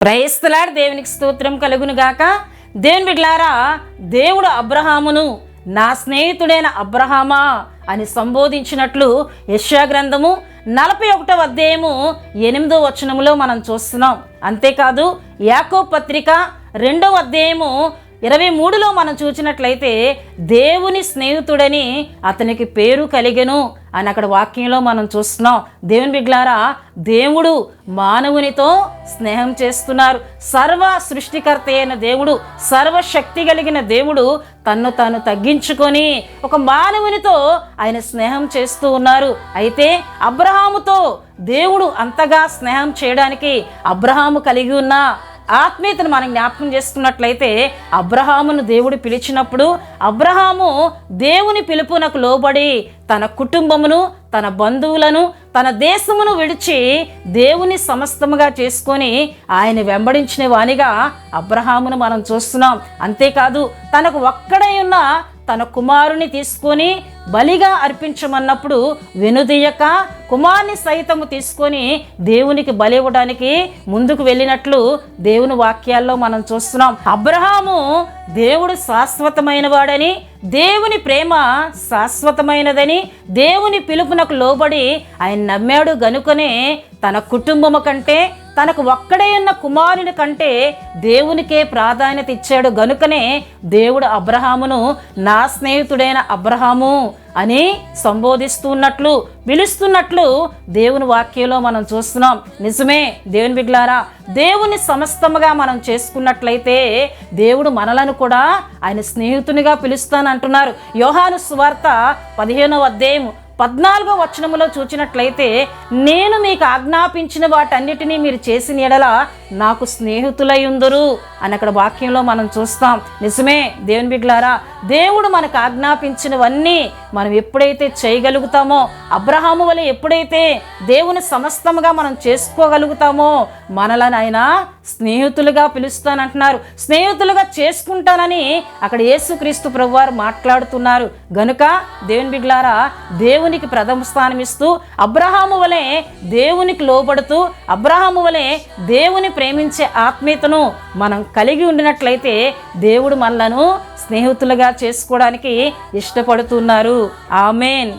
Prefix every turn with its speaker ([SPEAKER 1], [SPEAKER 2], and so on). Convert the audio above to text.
[SPEAKER 1] క్రైస్తలాడు దేవునికి స్తోత్రం కలుగును గాక దేవుని బిడ్లారా దేవుడు అబ్రహామును నా స్నేహితుడైన అబ్రహామా అని సంబోధించినట్లు యశ్యా గ్రంథము నలభై ఒకటవ అధ్యాయము ఎనిమిదో వచనములో మనం చూస్తున్నాం. అంతేకాదు యాకో పత్రిక రెండవ అధ్యాయము ఇరవై మూడులో మనం చూసినట్లయితే దేవుని స్నేహితుడని అతనికి పేరు కలిగెను అని అక్కడ వాక్యంలో మనం చూస్తున్నాం. దేవుని బిడ్లారా దేవుడు మానవునితో స్నేహం చేస్తున్నారు. సర్వ సృష్టికర్త అయిన దేవుడు సర్వశక్తి కలిగిన దేవుడు తన్ను తాను తగ్గించుకొని ఒక మానవునితో ఆయన స్నేహం చేస్తూ ఉన్నారు. అయితే అబ్రహాముతో దేవుడు అంతగా స్నేహం చేయడానికి అబ్రహాము కలిగి ఉన్న ఆత్మీయతను మనం జ్ఞాపకం చేసుకున్నట్లయితే అబ్రహామును దేవుడు పిలిచినప్పుడు అబ్రహాము దేవుని పిలుపునకు లోబడి తన కుటుంబమును తన బంధువులను తన దేశమును విడిచి దేవుని సమస్తముగా చేసుకొని ఆయన వెంబడించిన వానిగా అబ్రహామును మనం చూస్తున్నాం. అంతేకాదు తనకు ఒక్కడై ఉన్న తన కుమారుని తీసుకొని బలిగా అర్పించమన్నప్పుడు వెనుదీయక కుమార్ని సైతము తీసుకొని దేవునికి బలి ఇవ్వడానికి ముందుకు వెళ్ళినట్లు దేవుని వాక్యాల్లో మనం చూస్తున్నాం. అబ్రహాము దేవుడు శాశ్వతమైన వాడని దేవుని ప్రేమ శాశ్వతమైనదని దేవుని పిలుపునకు లోబడి ఆయన నమ్మాడు గనుకనే తన కుటుంబము కంటే తనకు ఒక్కడే ఉన్న కుమారుని కంటే దేవునికే ప్రాధాన్యత ఇచ్చాడు. గనుకనే దేవుడు అబ్రహామును నా స్నేహితుడైన అబ్రహాము అని సంబోధిస్తున్నట్లు పిలుస్తున్నట్లు దేవుని వాక్యంలో మనం చూస్తున్నాం. నిజమే దేవుని బిడ్లారా దేవుని సమస్తముగా మనం చేసుకున్నట్లయితే దేవుడు మనలను కూడా ఆయన స్నేహితునిగా పిలుస్తానంటున్నారు. యోహాను సువార్త పదిహేనవ అధ్యాయం పద్నాలుగో వచనములో చూచినట్లయితే నేను మీకు ఆజ్ఞాపించిన వాటన్నిటినీ మీరు చేసిన ఎడల నాకు స్నేహితులై ఉందరు అని అక్కడ వాక్యంలో మనం చూస్తాం. నిజమే దేవుని బిడ్లారా దేవుడు మనకు ఆజ్ఞాపించినవన్నీ మనం ఎప్పుడైతే చేయగలుగుతామో అబ్రహాము వలె ఎప్పుడైతే దేవుని సమస్తముగా మనం చేసుకోగలుగుతామో మనలను ఆయన స్నేహితులుగా పిలుస్తానంటున్నారు. స్నేహితులుగా చేసుకుంటానని అక్కడ యేసుక్రీస్తు ప్రభువారు మాట్లాడుతున్నారు. గనుక దేవుని బిడ్లారా దేవునికి ప్రథమ స్థానం ఇస్తూ అబ్రహాము వలె దేవునికి లోబడుతూ అబ్రహాము వలె దేవుని ప్రేమించే ఆత్మీయతను మనం కలిగి ఉండినట్లయితే దేవుడు మనలను స్నేహితులుగా చేసుకోవడానికి ఇష్టపడుతున్నారు. ఆమెన్.